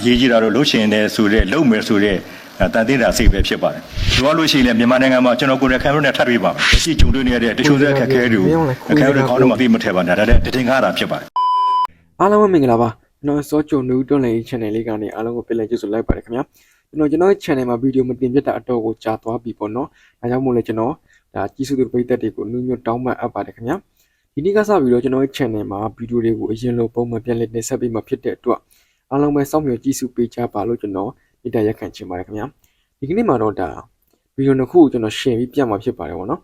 အရေးကြီးတာတော့လှုပ်ရှင်တယ်ဆိုတဲ့လှုပ်မယ်ဆိုတဲ့တန်သေးတာစိတ်ပဲဖြစ်ပါတယ်။ပြောလို့ရှိရင်လည်းမြန်မာနိုင်ငံမှာကျွန်တော်ကိုယ်တိုင်ခံရတဲ့ထပ်ပြီးပါမယ်။ရှိကြုံတွေ့နေရတဲ့တချို့တဲ့အခက်အခဲတွေကိုအခက်အခဲတွေကောင်းတော့မသိမထည့်ပါနဲ့ဒါတဲ့တည်ငါတာဖြစ်ပါတယ်အားလုံးပဲမင်္ဂလာပါကျွန်တော်စောချုံနူးတွန်းလည် channel လေးကနေအားလုံးကိုပြန်လည်ကြိုဆိုလိုက်ပါတယ်ခင်ဗျာကျွန်တော်ကျွန်တော်ရဲ့ channel မှာဗီဒီယိုမတင်ပြတာအတော့ကိုကြာသွားပြီပေါ့နော်ဒါကြောင့်မို့လဲကျွန်တော်ဒါကြီးစုသူပရိသတ်တွေကိုနူးညွတ်တောင်းပန်အပ်ပါတယ်ခင်ဗျာဒီနေ့ကစပြီးတော့ကျွန်တော်ရဲ့ channel မှာဗီဒီယိုတွေကိုအရင်လိုပုံမှန်ပြန်လည်တင်ဆက်ပေးမှာဖြစ်တဲ့အတွက် အားလုံးပဲစောင့်မျှော်ကြည့်စုပေးကြပါလို့ကျွန်တော်မေတ္တာရက်ခံချင်ပါတယ်ခင်ဗျာဒီကနေ့မှာတော့ဒါဗီဒီယိုတစ်ခုကိုကျွန်တော် share ပြီးပြမှာဖြစ်ပါတယ်ပေါ့နော်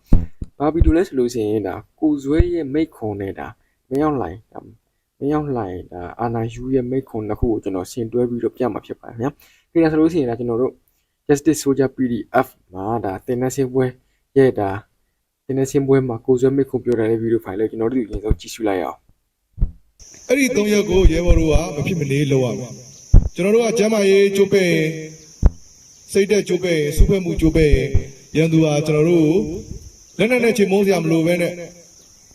ဘာဗီဒီယိုလဲဆိုလို့ရှိရင်ဒါကိုဇွဲရဲ့မိတ်ခွန်နဲ့ဒါမရောက်လိုက်ဒါမရောက်လာရင်ဒါအာနာယူရဲ့မိတ်ခွန်တစ်ခုကိုကျွန်တော်ဆင်တွဲပြီးတော့ပြမှာဖြစ်ပါတယ်ခင်ဗျာ။ခေတ္တဆိုလို့ရှိရင်ဒါကျွန်တော်တို့ Justice Soldier PDF မှာဒါတင်နေစင်ပွဲရဲ့ဒါတင်နေစင်ပွဲမှာကိုဇွဲမိတ်ခွန်ပြောတဲ့ဗီဒီယိုဖိုင်လေးကျွန်တော်တို့ဒီရင်ဆုံးကြည့်ရှုလိုက်အောင် အဲ့ဒီ၃ရက်ကိုရဲဘော်တို့ကမဖြစ်မနေလုပ်ရမယ်ကျွန်တော်တို့ကကျမ်းမာရေးကျိုးပဲ့ရင်စိတ်သက်ကျိုးပဲ့ရင်စုဖက်မှုကျိုးပဲ့ရင်ရန်သူဟာကျွန်တော်တို့ကိုလက်နက်နဲ့ချိန်မုန်းစရာမလိုပဲနဲ့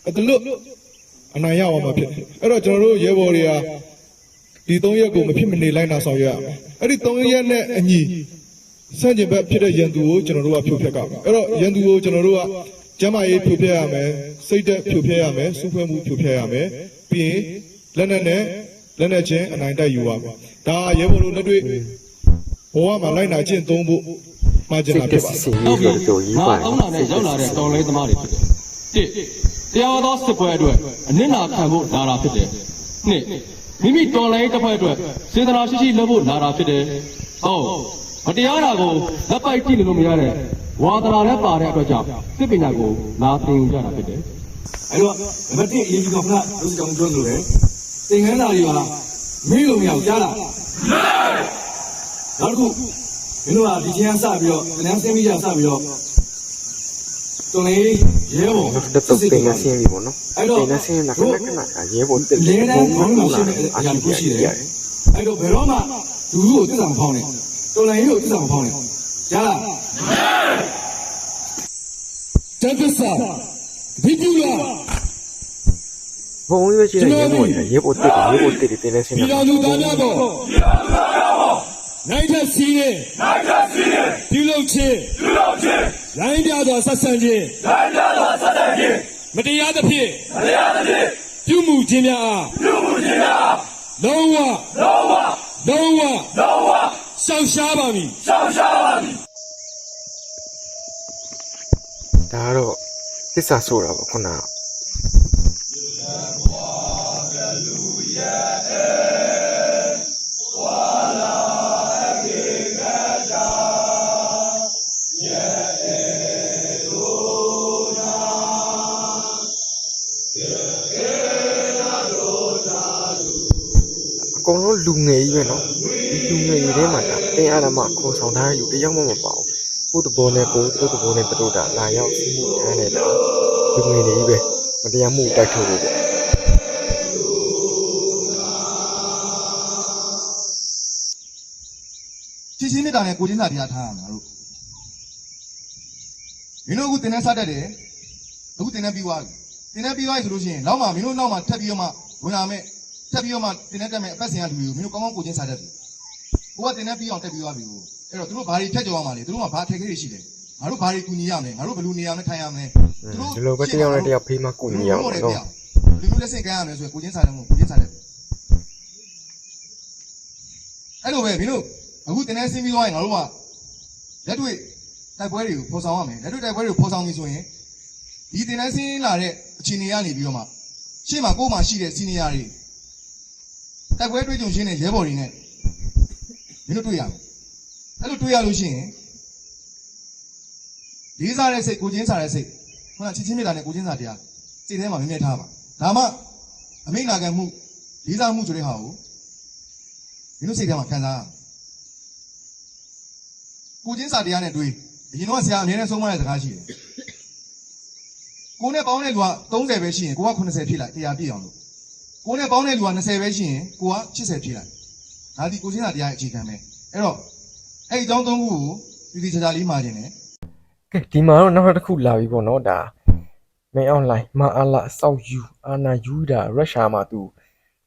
အတလွတ်အနိုင်ရအောင်မှာဖြစ်တယ်အဲ့တော့ကျွန်တော်တို့ရဲဘော်တွေကဒီ၃ရက်ကိုမဖြစ်မနေလိုက်နာဆောင်ရွက်ရမယ်အဲ့ဒီ၃ရက်နဲ့အညီစန့်ကျင်ဘက်ဖြစ်တဲ့ရန်သူကိုကျွန်တော်တို့ကဖြိုဖျက်ကမယ်အဲ့တော့ရန်သူကိုကျွန်တော်တို့ကကျမ်းမာရေးဖြိုဖျက်ရမယ်စိတ်သက်ဖြိုဖျက်ရမယ်စုဖွဲ့မှုဖြိုဖျက်ရမယ်ပြီးရင် လက်နက်နဲ့လက်နက်ချင်းအနိုင်တိုက်ယူရမယ်ဒါရဲဘော်တို့လက်တွေ့ဘဝမှာလိုက်နာကျင့်သုံးဖို့မှာကျင်စိတာတ်ဖြသက်စ်ပါစစ်စင်ရေးဆိုတော့ရေးပါတအောင်းလာနဲ့ရောက်လာတဲ့တော်လိုင်းသမားတွေဖြစ်တယ်။တစ်တရားသောစစ်ပွဲအတွက်အနစ်နာခံဖို့လာတာဖြစ်တယ်။နှစ်မိမိတော်လိုင်းတစ်ဖွဲ့အတွက်စေတနာရှိရှိလုပ်ဖို့လာတာဖြစ်တယ်။ဟုတ်မတရားတာကိုလက်ပိုက်ကြည့်လို့မရတဲ့ဝါသနာနဲ့ပါတဲ့အတွက်ကြောင့်စစ်ပညာကိုလာသင်ကြတာဖြစ်တယ်။အဲ့တော့နံပါတ်1အရေးကြီးတော့ခဏလူစကြောင်ပြောလို့လေ သင်္ကန်းသားတွေကမင်းလိုမရအောင်ကြားလားမှန်နောက်တစ်ခုမင်းတို့ကဒီချင်းကစပြီးတော့သင်္ကန်းဆင်းပြီးကြစပြီးတော့တော်လေးရဲဘော်တော့တော့တင်နေစင်ပြီပေါ့နော်တင်နေစင်ကခဏခဏရေးဖို့တက်လဲတိုင်းခေါင်းမှာရှိနေနေအအရာရှိကိုရှိရှိတတယ်ယ်အဲ့တော့ဘယ်တော့မှလူလူကိုတစ္ဆာမဖောင်းနဲ့တော်လေးကိုတစ္ဆာမဖောင်းနဲ့ကြားလားတက္ကသဒီကျူလာ ဘုံရွေးရှိတဲ့ရေးဖို့ရေးဖို့တက်ရေးဖို့တက်တင်နေစင်ပြည်တော်သူသားများပေါ်နိုင်ထက်စီးနေနိုင်ထက်စီးနေပြုလုပ်ခြင်းပြုလုပ်ခြင်းလိုင်းပြစွာဆက်ဆံခြင်းလိုင်းပြစွာဆက်ဆံခြင်းမတရားသဖြင့်မတရားသဖြင့်ပြုမှုခြင်းများအားပြုမှုခြင်းများအားလုံးဝလုံးဝလုံးဝလုံးဝရှောင်ရှားပါမည်ဒါကတော့သစ္စာဆိုတာပေါ့ခုနက ကုန်လုံးလူငယ်ကြီးပဲနော်ဒီလူငယ်တွေထဲမှာတင်းအားဓမ္မခေါ်ဆောင်ထားတဲ့လူတယောက်မှမပါဘူးကိုယ်တဘောနဲ့ကိုယ်သူ့တဘောနဲ့သူတို့တာလာရောက်စီးမှုထားနေတာလူငယ်တွေကြီးပဲမတရားမှုတိုက်ထုတ်ဖို့ပေါ့ချင်းချင်းမြတ်တာနဲ့ကိုချင်းစာတရားထားရမှာတို့မင်းတို့အခုတင်နေစတတ်တယ်အခုတင်နေပြီးသွားပြီတင်နေပြီးသွားပြီဆိုလို့ရှိရင်နောက်မှမင်းတို့နောက်မှထပ်ပြီးတော့မှဝင်လာမယ် ဆက်ပြီးတော့မှတင်တဲ့တက်မဲ့အဖက်ဆင်ကလူတွေကိုမင်းတို့ကောင်းကောင်းကိုချင်းစားတတ်တယ်ကိုကတင်တဲ့ပြီးအောင်တက်ပြီးသွားပြီကိုအဲ့တော့သူတို့ဘာတွေဖြတ်ကျော်ရမှာလဲသူတို့ကဘာအခက်အခဲတွေရှိလဲငါတို့ဘာတွေကူညီရမလဲငါတို့ဘယ်လိုနေရာနဲ့ထိုင်ရမလဲသူတို့ဒီလိုပဲတရားနဲ့တရားဖေးမှကူညီရအောင်နော်လူမျိုးလက်ဆင့်ကမ်းရမယ်ဆိုရင်ကိုချင်းစားတယ်မဟုတ်ကိုချင်းစားတယ်အဲ့လိုပဲမင်းတို့အခုတင်တဲ့ဆင်းပြီးသွားရင်ငါတို့ကလက်တွေ့တိုက်ပွဲတွေကိုပေါ်ဆောင်ရမယ်လက်တွေ့တိုက်ပွဲတွေကိုပေါ်ဆောင်ပြီဆိုရင်ဒီတင်တဲ့ဆင်းလာတဲ့အခြေအနေကနေပြီးတော့မှရှေ့မှာကိုယ်မှာရှိတဲ့စီနီယာတွေ တိုက်ပွဲတွေ့ကြုံရှင်းတဲ့ရဲဘော်တွေနဲ့မင်းတို့တွေ့ရမယ်အဲ့လိုတွေ့ရလို့ရှိရင်လေးစားတဲ့စိတ်ကိုချင်းစားတဲ့စိတ်ခုနချစ်ချင်းမြတ်တာနဲ့ကိုချင်းစားတရားစိတ်ထဲမှာမြင်မြင်ထားပါဒါမှအမိန့်နာခံမှုလေးစားမှုဆိုတဲ့ဟာကိုမင်းတို့စိတ်ထဲမှာခံစားရမယ်ကိုချင်းစားတရားနဲ့တွေ့အရင်တော့ဆရာအမြဲတမ်းဆုံးမတဲ့စကားရှိတယ်ကိုနဲ့ပေါင်းတဲ့လူက30ပဲရှိရင်ကိုက80ဖြစ်လိုက်တရားပြည့်အောင်လို့ ကိုနဲ့ပေါင်းတဲ့လူက20ပဲရှိရင်ကိုက80ဖြစ်လိုက်ဒါဒီကိုရှင်းတာတရားအခြေခံပဲအဲ့တော့အဲ့ဒီအကြောင်းသုံးခုကိုဒီဒီချာချာလေးမှာခြင်းတယ်ကဲဒီမှာတော့နောက်တစ်ခုလာပြီပေါ့နော်ဒါမင်းအွန်လိုင်းမာအလာဆောက်ယူအာနာယူဒါရုရှားမှာသူ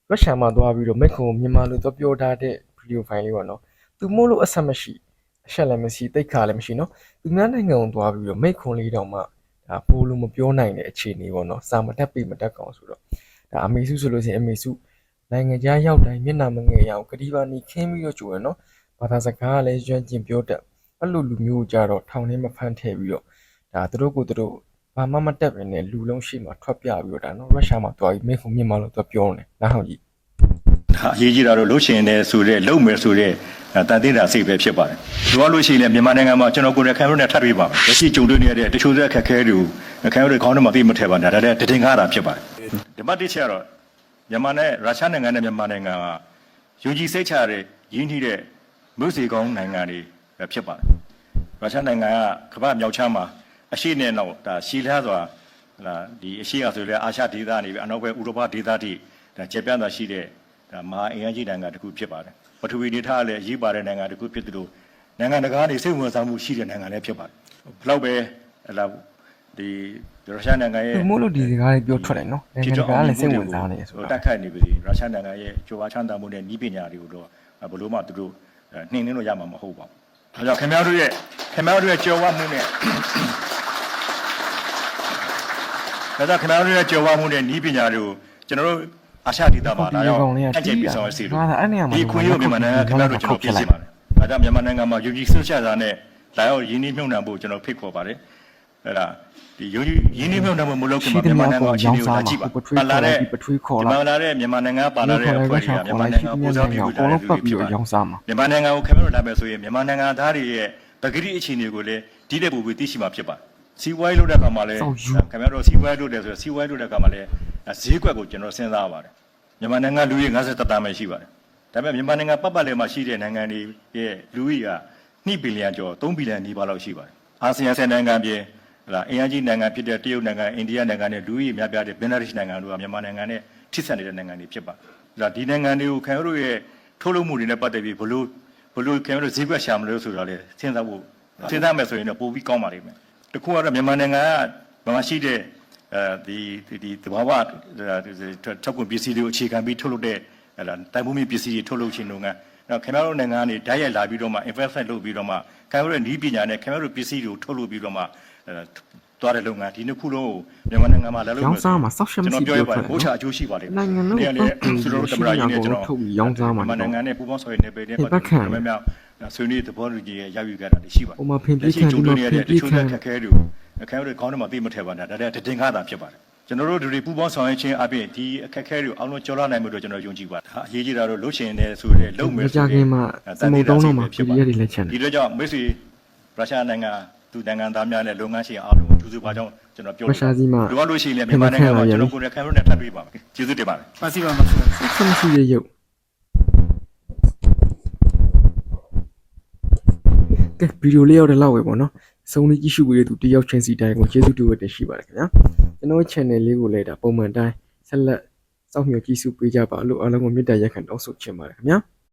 ရုရှားမှာသွားပြီးတော့မက်ကွန်မြန်မာလိုသွားပြောထားတဲ့ဗီဒီယိုဖိုင်လေးပေါ့နော်သူမို့လို့အဆက်မရှိအဆက်လည်းမရှိတိတ်ခါလည်းမရှိနော်သူများနိုင်ငံကိုသွားပြီးတော့မက်ကွန်လေးတောင်မှဒါပိုးလို့မပြောနိုင်တဲ့အခြေအနေပေါ့နော်စာမတက်ပြီမတက်ကောင်ဆိုတော့ ဒါအမေစုဆိုလို့ရှိရင်အမေစုနိုင်ငံခြားရောက်တိုင်းမျက်နှာမငယ်ရအောင်ဂတိပါနီခင်းပြီးတော့ကြိုးရနော်ဘာသာစကားကလည်းရွှန်းကျင်ပြောတတ်အဲ့လိုလူမျိုးကြတော့ထောင်ထဲမှာဖမ်းထည့်ပြီးတော့ဒါသူတို့ကိုသူတို့ဘာမှမတက်ပဲနဲ့လူလုံးရှိမှထွက်ပြပြီးတော့ဒါနော်ရုရှားမှာတွားပြီးမိတ်ခွန်မြင့်မလို့သူပြောနေနားဟောင်ကြီးဒါအရေးကြီးတာတော့လှုပ်ရှင်နေဆိုတဲ့လှုပ်မယ်ဆိုတဲ့တန်သေးတာစိတ်ပဲဖြစ်ပါတယ်။လိုအပ်လို့ရှိရင်လည်းမြန်မာနိုင်ငံမှာကျွန်တော်ကိုယ်တိုင်ခံရတဲ့ထပ်ပြီးပါမယ်။လက်ရှိကြုံတွေ့နေရတဲ့တချို့တဲ့အခက်အခဲတွေကိုခံရတဲ့ခေါင်းထဲမှာသိမထည့်ပါနဲ့ဒါလည်းတည်ငါတာဖြစ်ပါတယ်။ ဒီမတ်တစ်ချက်တော့မြန်မာနဲ့ရုရှားနိုင်ငံနဲ့မြန်မာနိုင်ငံကယူကြီးစိတ်ချတဲ့ရင်းနှီးတဲ့မြို့စီကောင်းနိုင်ငံတွေပဲဖြစ်ပါတယ်။ရုရှားနိုင်ငံကကမ္ဘာမြောက်ချမ်းမှာအရှိနဲ့တော့ဒါရှီလျားစွာလာဒီအရှိရဆိုလဲအာရှဒေသနေပြီအနောက်ဘက်ဥရောပဒေသတိဒါကျေပြန့်သွားရှိတဲ့ဒါမဟာအင်အားကြီးနိုင်ငံတစ်ခုဖြစ်ပါတယ်ပထဝီနေထားလည်းအရေးပါတဲ့နိုင်ငံတစ်ခုဖြစ်သလိုနိုင်ငံတကာနေစိတ်ဝင်စားမှုရှိတဲ့နိုင်ငံလည်းဖြစ်ပါတယ်ဘလောက်ပဲဟလာ ဒီရုရှားနိုင်ငံရဲ့သူမို့လို့ဒီစကားလေးပြောထွက်တယ်နော်နိုင်ငံတကာကလည်းစိတ်ဝင်စားနေဆိုဟိုတော့တက်ခိုက်နေပြီရုရှားနိုင်ငံရဲ့ကြိုးဝါချမ်းသာမှုနဲ့ဤပညာတွေကိုတော့ဘလို့မှသူတို့နှိမ်နှင်းလို့ရမှာမဟုတ်ပါဘူးဒါကြောင့်ခင်ဗျားတို့ရဲ့ခင်ဗျားတို့ရဲ့ကြော်ဝမှုနဲ့ဒါကြောင့်ခင်ဗျားတို့ရဲ့ကြော်ဝမှုနဲ့ဤပညာတွေကိုကျွန်တော်တို့အာရှဒေသမှာလာရောက်အကျိတ်ပြီးဆောင်ရစီလို့ဟာအဲ့နေရာမှာဒီခွင့်ရမြန်မာနိုင်ငံခင်ဗျားတို့ကျွန်တော်ပြင်ဆင်ပါတယ်။ဒါကြောင့်မြန်မာနိုင်ငံမှာယူကြီးဆွချတာနဲ့လာရောက်ရင်းနှီးမြှုပ်နှံဖို့ကျွန်တော်ဖိတ်ခေါ်ပါတယ်။ အဲ့ဒါဒီယူကြီးရင်းနှီးမြှုပ်နှံမှုမလုပ်ခင်မှာမြန်မာနိုင်ငံအခြေအနေကိုလာကြည့်ပါ။ပါလာတဲ့ဒီမှာလာတဲ့မြန်မာနိုင်ငံပါလာတဲ့အဖွဲ့တွေကမြန်မာနိုင်ငံကိုစောင့်ပြီးလာတဲ့လူတွေဖြစ်ပါတယ်ရောင်းစားမှာ။မြန်မာနိုင်ငံကိုခင်ဗျားတို့လာမယ်ဆိုရင်မြန်မာနိုင်ငံသားတွေရဲ့ပဂတိအခြေအနေကိုလည်းဒီတဲ့ပူပြီးသိရှိမှာဖြစ်ပါတယ်။စီဝိုင်းလို့တဲ့အခါမှာလည်းခင်ဗျားတို့စီဝိုင်းလို့တဲ့ဆိုစီဝိုင်းလို့တဲ့အခါမှာလည်းဈေးကွက်ကိုကျွန်တော်စဉ်းစားပါတယ်။မြန်မာနိုင်ငံလူကြီး50တန်းပဲရှိပါတယ်။ဒါပေမဲ့မြန်မာနိုင်ငံပတ်ပတ်လည်မှာရှိတဲ့နိုင်ငံတွေရဲ့လူကြီးက2ဘီလီယံကျော်3ဘီလီယံနီးပါးလောက်ရှိပါတယ်။အာဆီယံ10နိုင်ငံပြင်ဟ လာအင်အားကြီးနိုင်ငံဖြစ်တဲ့တရုတ်နိုင်ငံအိန္ဒိယနိုင်ငံနဲ့လူကြီးများပြားတဲ့ဘင်္ဂလားဒေ့ရှ်နိုင်ငံတို့ကမြန်မာနိုင်ငံနဲ့ထိစပ်နေတဲ့နိုင်ငံတွေဖြစ်ပါတယ်။ဒါဒီနိုင်ငံတွေကိုခင်ဗျားတို့ရဲ့ထုတ်လုပ်မှုတွေနဲ့ပတ်သက်ပြီးဘလို့ဘလို့ခင်ဗျားတို့ဈေးကွက်ရှာမလို့ဆိုတော့လေစဉ်းစားဖို့စဉ်းစားမယ်ဆိုရင်တော့ပိုပြီးကောင်းပါလိမ့်မယ်။တခုကတော့မြန်မာနိုင်ငံကဘာမှရှိတဲ့အဲဒီဒီဒီသဘာဝထုတ်ကုန်ပစ္စည်းတွေကိုအခြေခံပြီးထုတ်လုပ်တဲ့ဟလာတိုင်ပုံမြပစ္စည်းတွေထုတ်လုပ်ခြင်းလုပ်ငန်းအဲ့ခင်ဗျားတို့နိုင်ငံကနေဓာတ်ရိုက်လာပြီးတော့မှ investment လုပ်ပြီးတော့မှခင်ဗျားတို့ဤပညာနဲ့ခင်ဗျားတို့ပစ္စည်းတွေကိုထုတ်လုပ်ပြီးတော့မှအဲ သွားတဲ့လုပ်ငန်းဒီနှစ်ခုလုံးကိုမြန်မာနိုင်ငံမှာလည်းလုပ်ရောင်းစားမှာစောက်ရှက်မရှိကျွန်တော်ပြောရပြောပါထွက်ဘိုးချအကျိုးရှိပါလိမ့်နိုင်ငံလုံးဒီကတော့လည်းသူဆိုတော့သမ္မတကြီးနဲ့ကျွန်တော်ထုတ်ပြီးရောင်းစားမှာမြန်မာတော့နိုင်ငံနဲ့ပူးပေါင်းဆောင်ရွက်နေပေတဲ့ပတ်သက်ပြီးများများဆွေးနွေးသဘောတူညီရယူခဲ့တာရှိပါဟိုမှာဖင်ပြေးခံကျုံဒီတွေ့မှာနေရဖင်တဲ့တပြေးချို့ခံတဲ့ခက်ခဲတွေကိုအခက်အခဲတွေခေါင်းထဲမှာသိမထည့်ပါနဲ့ဒါတည်းတည်ငါတာဖြစ်ပါတယ်ကျွန်တော်တို့ဒီပူပေါင်းဆောင်ရွက်ခြင်းအပြင်ဒီအခက်အခဲတွေကိုအောင်လုံးကျော်လွှားနိုင်မှုတော့ကျွန်တော်ယုံကြည်ပါတယ်ဒါအရေးကြီးတာတော့လှုပ်ရှင်နေဆိုတဲ့လုံမယ်မဆိုကြတဲ့ခင်မှာစမုံတုံးတော့မှာဖြစ်ပြည်ရည်လက်ချင်ဒီလိုကြောင့်မိတ်ဆွေရုရှားနိုင်ငံ သူနိုင်ငံသားများနဲ့လုပ်ငန်းရှင်အားလုံးကိုကျေးဇူးပါကြောင်းကျွန်တော်ပြောရုရှားစီမှာလိုအပ်လို့ရှိရင်လည်းမြန်မာနိုင်ငံမှာကျွန်တော်ကိုယ်နဲ့ခံရတဲ့ထပ်တွေ့ပါမယ်ကျေးဇူးတင်ပါတယ်ဆက်မရှိရရုပ်ကဲဗီဒီယိုလေးရောက်တဲ့လောက်ပဲပေါ့နော်စုံလေးကြည့်ရှုပေးတဲ့သူတယောက်ချင်းစီတိုင်းကိုကျေးဇူးတူဝတ်တင်ရှိပါတယ်ခင်ဗျာကျွန်တော် channel လေးကိုလည်းဒါပုံမှန်တိုင်းဆက်လက်စောင့်မျှော်ကြည့်ရှုပေးကြပါလို့အားလုံးကိုမေတ္တာရက်ခံတောင်းဆိုချင်ပါတယ်ခင်ဗျာ